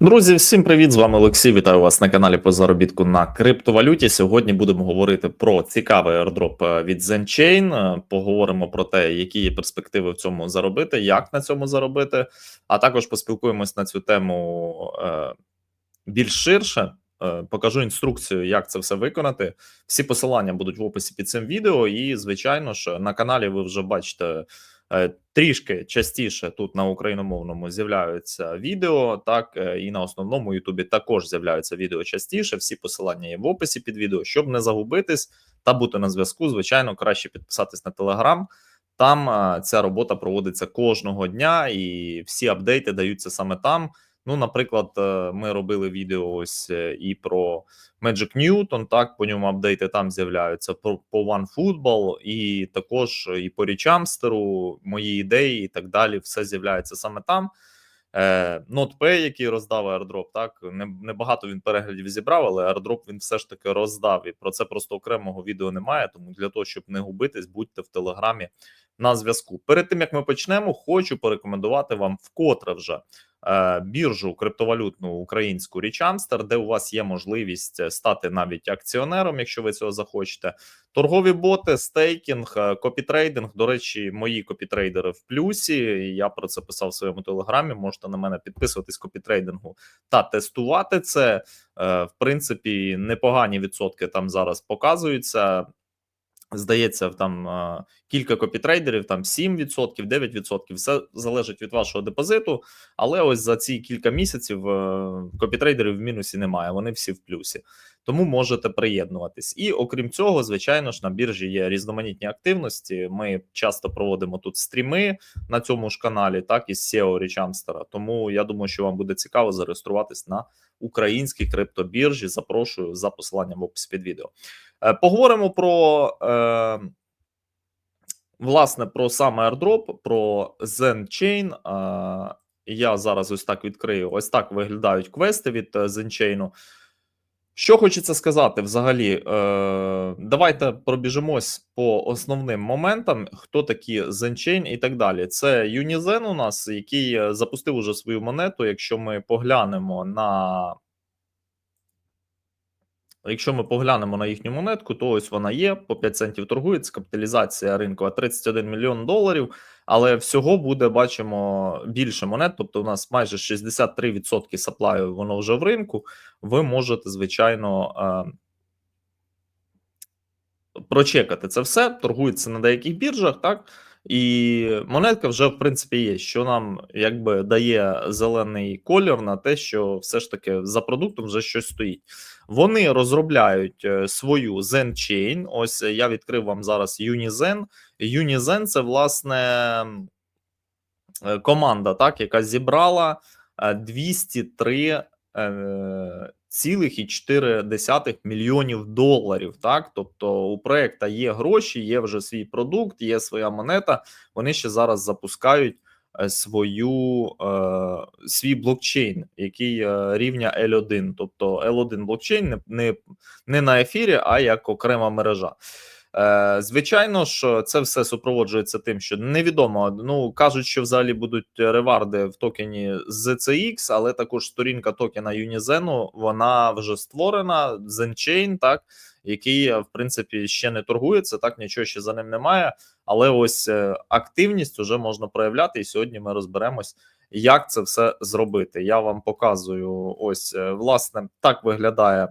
Друзі, всім привіт! З вами Олексій. Вітаю вас на каналі по заробітку на криптовалюті. Сьогодні будемо говорити про цікавий е, від ZenChain. Е, Поговоримо про те, які є перспективи в цьому заробити, як на цьому заробити. А також поспілкуємось на цю тему е, більш ширше. Е, Покажу інструкцію, як це все виконати. Всі посилання будуть в описі під цим відео. І, звичайно ж, на каналі ви вже бачите трішки частіше тут на україномовному з'являються відео, так е, і на основному Ютубі також з'являються відео частіше. Всі посилання є в описі під відео. Щоб не загубитись та бути на зв'язку, звичайно, краще підписатись на телеграм. Там е, ця робота проводиться кожного дня, і всі апдейти даються саме там. Ну, наприклад, е, ми робили відео ось е, і про Magic Newton, так по ньому апдейти там з'являються по, OneFootball, і також і по Річамстеру, мої ідеї і так далі. Все з'являється саме там. Е, NotPay, який роздав airdrop, так не, не багато він переглядів зібрав, але airdrop він все ж таки роздав. І про це просто окремого відео немає. Тому для того, щоб не губитись, будьте в телеграмі на зв'язку. Перед тим як ми почнемо, хочу порекомендувати вам вкотре вже Е, біржу криптовалютну українську Річамстер, де у вас є можливість е, стати навіть акціонером, якщо ви цього захочете. Торгові боти, стейкінг, е, копітрейдинг. До речі, мої копітрейдери в плюсі. Я про це писав в своєму телеграмі. Можете на мене підписуватись копітрейдингу та тестувати це. В принципі, непогані відсотки там зараз показуються. Здається, там кілька копітрейдерів, там 7%, 9%, все залежить від вашого депозиту. Але ось за ці кілька місяців е, копітрейдерів в мінусі немає, вони всі в плюсі. Тому можете приєднуватись. І окрім цього, звичайно ж, на біржі є різноманітні активності. Ми часто проводимо тут стріми на цьому ж каналі, так із SEO Річамстера. Тому я думаю, що вам буде цікаво зареєструватись на українській криптобіржі. Запрошую за посиланням в описі під відео. Е, поговоримо про е, власне про саме airdrop, про ZenChain. Е, я зараз ось так відкрию. Ось так виглядають квести від ZenChain. Що хочеться сказати взагалі? Давайте пробіжимось по основним моментам, хто такі ZenChain і так далі. Це Unizen у нас, який запустив уже свою монету. Якщо ми поглянемо на Якщо ми поглянемо на їхню монетку, то ось вона є по 5 центів торгується. Капіталізація ринкова 31 мільйон доларів. Але всього буде бачимо більше монет. Тобто, у нас майже 63% саплаю воно вже в ринку. Ви можете, звичайно, е, прочекати це все. Торгується на деяких біржах, так. І монетка вже в принципі є, що нам якби дає зелений колір на те, що все ж таки за продуктом вже щось стоїть. Вони розробляють е, свою Zen Chain. Ось я відкрив вам зараз Unizen. Unizen це власне е, команда, так, яка зібрала 203 е, цілих і 4 мільйонів доларів. Так, тобто у проекта є гроші, є вже свій продукт, є своя монета. Вони ще зараз запускають е, свою е, свій блокчейн, який е, рівня L1. Тобто L1 блокчейн не, не, не на ефірі, а як окрема мережа. Е, звичайно ж, це все супроводжується тим, що невідомо. Ну кажуть, що взагалі будуть реварди в токені ZCX, але також сторінка токена Unizen, вона вже створена. ZenChain, так який в принципі ще не торгується, так нічого ще за ним немає. Але ось е, активність вже можна проявляти. І сьогодні ми розберемось, як це все зробити. Я вам показую. Ось е, власне так виглядає.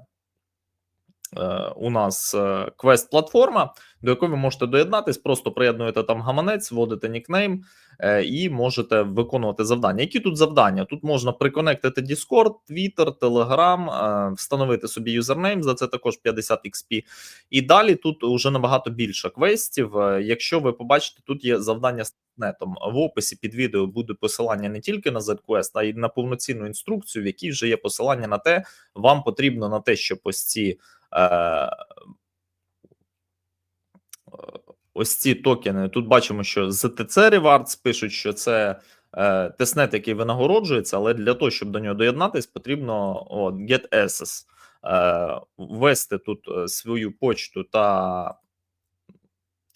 Е, у нас е, квест-платформа, до якої ви можете доєднатись, просто приєднуєте там гаманець, вводите нікнейм е, і можете виконувати завдання. Які тут завдання? Тут можна приконектити Discord, Twitter, Telegram, встановити собі юзернейм, за це також 50 XP. І далі тут вже набагато більше квестів. Якщо ви побачите, тут є завдання з нетом. В описі під відео буде посилання не тільки на ZQuest, а й на повноцінну інструкцію, в якій вже є посилання на те, вам потрібно на те, щоб ось ці. Е, ось ці токени. Тут бачимо, що ZTC Rewards пишуть, що це е, тестнет, який винагороджується, але для того, щоб до нього доєднатись, потрібно от, Get Access. Е, ввести тут свою почту та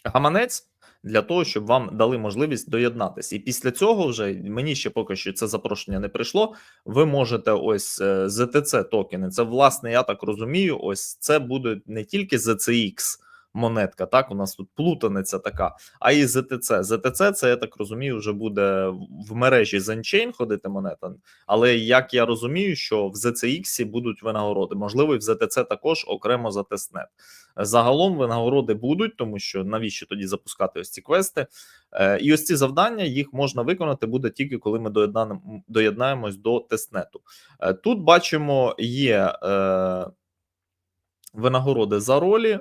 гаманець. Для того, щоб вам дали можливість доєднатися. І після цього вже мені ще поки що це запрошення не прийшло. Ви можете ось е, ZTC токени. Це власне, я так розумію. Ось це буде не тільки ZCX монетка. Так, у нас тут плутаниця така, а і ZTC. ZTC, це я так розумію, вже буде в мережі ZenChain ходити монета. Але як я розумію, що в ZCX будуть винагороди, можливо, і в ZTC також окремо за тестнет. Загалом винагороди будуть, тому що навіщо тоді запускати ось ці квести? Е, І ось ці завдання їх можна виконати буде тільки коли ми доєднаємось до тестнету. Е, Тут бачимо, є е, винагороди за ролі.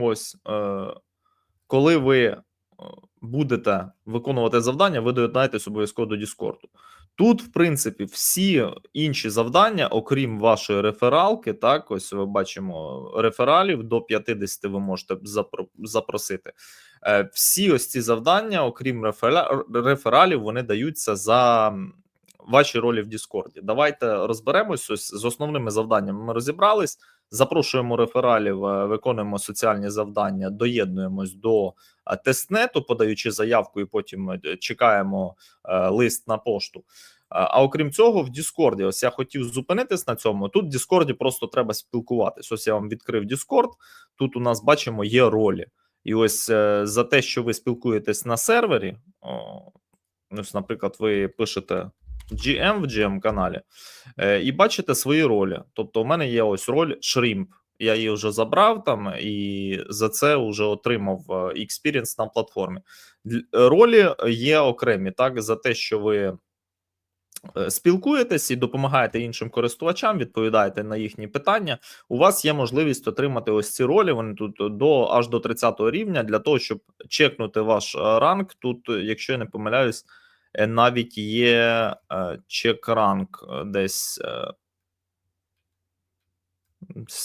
Ось, е, коли ви е, будете виконувати завдання, ви доєднаєтесь обов'язково до Діскорду. Тут, в принципі, всі інші завдання, окрім вашої рефералки, так, ось ми бачимо рефералів до 50 ви можете запросити. Е, Всі ось ці завдання, окрім рефера- рефералів, вони даються за ваші ролі в Діскорді. Давайте розберемось ось з основними завданнями. Ми розібрались. Запрошуємо рефералів, е, виконуємо соціальні завдання, доєднуємось до е, тестнету, подаючи заявку, і потім е, чекаємо лист на пошту. А окрім цього, в Діскорді, ось я хотів зупинитись на цьому. Тут в Діскорді просто треба спілкуватись. Ось я вам відкрив Діскорд. Тут у нас бачимо є ролі. І ось за те, що ви спілкуєтесь на сервері, ось, наприклад, ви пишете GM в GM каналі е, і бачите свої ролі. Тобто, у мене є ось роль Shrimp. Я її вже забрав там і за це вже отримав експірієнс на платформі. Ролі є окремі, так, за те, що ви е, спілкуєтесь і допомагаєте іншим користувачам, відповідаєте на їхні питання. У вас є можливість отримати ось ці ролі. Вони тут до аж до 30 рівня для того, щоб чекнути ваш е, ранг. Тут, е, якщо я не помиляюсь, е, навіть є е, чек ранг е, десь. е,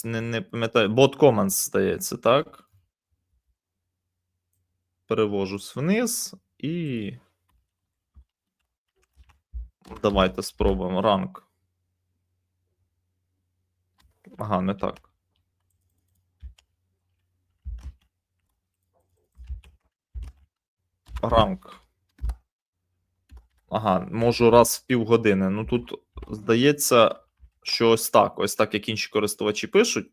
Не, не пам'ятаю, бот Commands, здається, так? Перевожусь вниз і. Давайте спробуємо ранг. Ага, не так. Ранг. Ага, можу раз в півгодини. Ну тут здається, що ось так, ось так, як інші користувачі пишуть.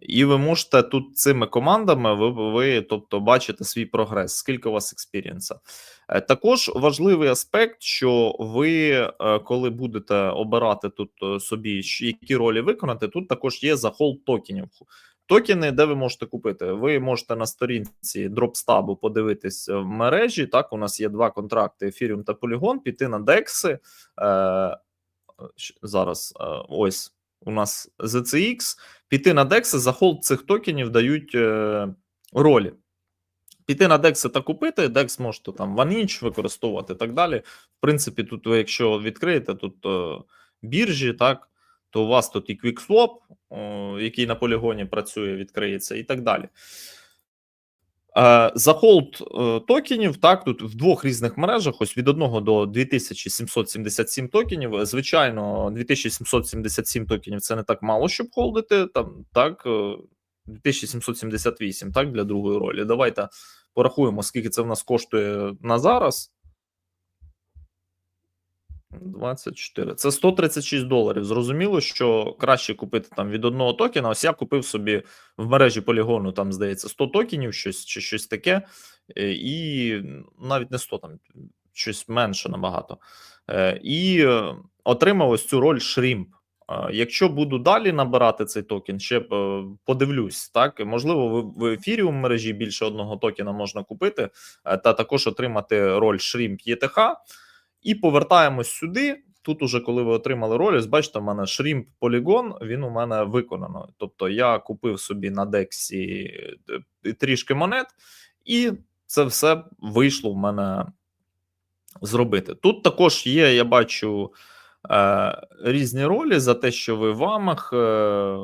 І ви можете тут цими командами, ви, ви тобто, бачите свій прогрес, скільки у вас експірієнса. Е, Також важливий аспект, що ви, е, коли будете обирати тут е, собі, які ролі виконати, тут також є захол токенів. Токени, де ви можете купити? Ви можете на сторінці дропстабу подивитись в мережі. Так, у нас є два контракти: Ethereum та Polygon, піти на DEX. Е, зараз е, ось у нас ZCX. Піти на DEX, за холд цих токенів дають е, ролі. Піти на DEX та купити, DEX можете там OneInch використовувати і так далі. В принципі, тут ви, якщо відкриєте тут е, біржі, так, то у вас тут і QuickSwap, який на полігоні працює, відкриється, і так далі. Е, За холд е, токенів, так, тут в двох різних мережах, ось від 1 до 2777 токенів. Звичайно, 2777 токенів це не так мало, щоб холдити. Там так, е, 2778, так, для другої ролі. Давайте порахуємо, скільки це в нас коштує на зараз. 24. Це 136 доларів. Зрозуміло, що краще купити там від одного токена. Ось я купив собі в мережі полігону, там, здається, 100 токенів, щось чи щось таке, е, і навіть не 100, там щось менше набагато. Е, І отримав ось цю роль Shrimp. Е, Якщо буду далі набирати цей токен, ще подивлюсь, так можливо, в, ефірі у мережі більше одного токена можна купити, та також отримати роль Shrimp ETH. І повертаємось сюди. Тут, уже коли ви отримали роль, ось бачите, у мене Shrimp Polygon, він у мене виконано. Тобто я купив собі на Дексі е, трішки монет, і це все вийшло в мене зробити. Тут також є, я бачу, е, різні ролі за те, що ви в амах е,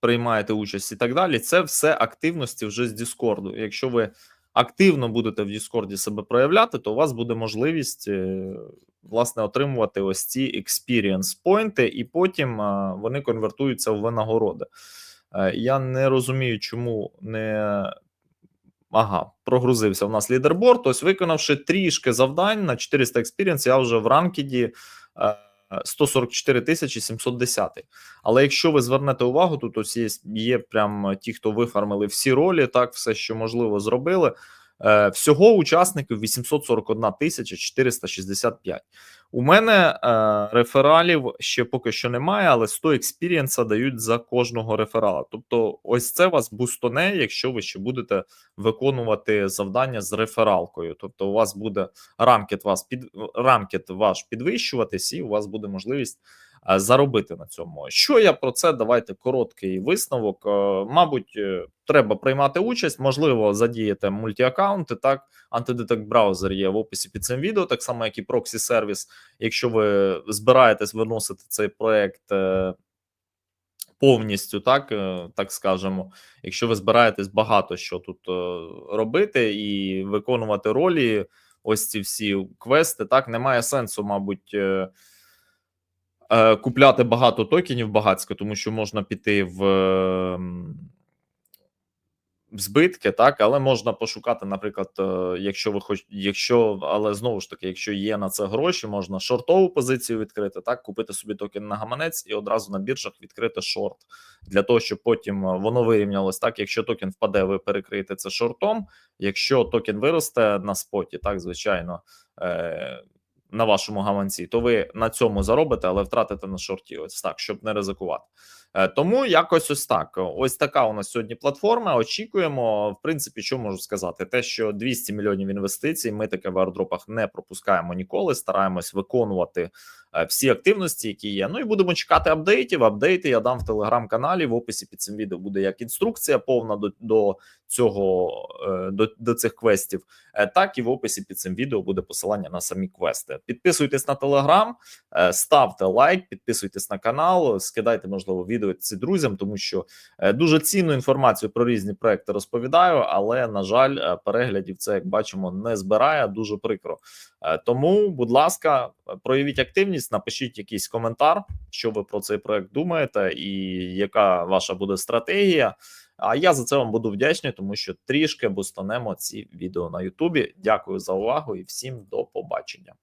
приймаєте участь і так далі. Це все активності вже з Діскорду. Якщо ви активно будете в Діскорді себе проявляти, то у вас буде можливість е, власне отримувати ось ці experience поінти, і потім е, вони конвертуються в винагороди. Е, Я не розумію, чому не ага, прогрузився в нас лідерборд. Ось виконавши трішки завдань на 400 experience, я вже в ранкіді 144 тисячі 710. Але якщо ви звернете увагу, тут ось є, є прям ті, хто вифармили всі ролі, так все, що можливо, зробили. Е, всього учасників 841 тисяча 465. У мене е, рефералів ще поки що немає, але 100 експірієнса дають за кожного реферала. Тобто, ось це вас бустоне, якщо ви ще будете виконувати завдання з рефералкою. Тобто, у вас буде ранкет вас під ранкет ваш підвищуватись, і у вас буде можливість заробити на цьому. Що я про це? Давайте короткий висновок. Е, Мабуть, е, треба приймати участь, можливо, задіяти мультіаккаунти. Так, антидетект браузер є в описі під цим відео, так само як і проксі сервіс. Якщо ви збираєтесь виносити цей проект. е, Повністю, так е, так скажемо, якщо ви збираєтесь багато що тут е, робити і виконувати ролі, ось ці всі квести, так немає сенсу, мабуть, е, е, купляти багато токенів багатсько, тому що можна піти в, е, в збитки, так, але можна пошукати, наприклад, е, якщо ви хоч, якщо, але знову ж таки, якщо є на це гроші, можна шортову позицію відкрити, так, купити собі токен на гаманець і одразу на біржах відкрити шорт для того, щоб потім е, воно вирівнялось. Так, якщо токен впаде, ви перекриєте це шортом. Якщо токен виросте на споті, так звичайно. Е- на вашому гаманці, то ви на цьому заробите, але втратите на шорті. Ось так, щоб не ризикувати. Е, Тому якось ось так. Ось така у нас сьогодні платформа. Очікуємо. В принципі, що можу сказати, те, що 200 мільйонів інвестицій. Ми таке в аеродропах не пропускаємо ніколи. Стараємось виконувати е, всі активності, які є. Ну і будемо чекати апдейтів. Апдейти я дам в телеграм-каналі. В описі під цим відео буде як інструкція повна до, до цього е, до, до цих квестів. Так і в описі під цим відео буде посилання на самі квести. Підписуйтесь на телеграм, ставте лайк, підписуйтесь на канал, скидайте можливо відео ці друзям, тому що е, дуже цінну інформацію про різні проекти розповідаю, але на жаль, е, переглядів це як бачимо не збирає. Дуже прикро. Е, Тому, будь ласка, проявіть активність, напишіть якийсь коментар, що ви про цей проект думаєте, і яка ваша буде стратегія. А я за це вам буду вдячний, тому що трішки бустанемо ці відео на Ютубі. Дякую за увагу і всім до побачення.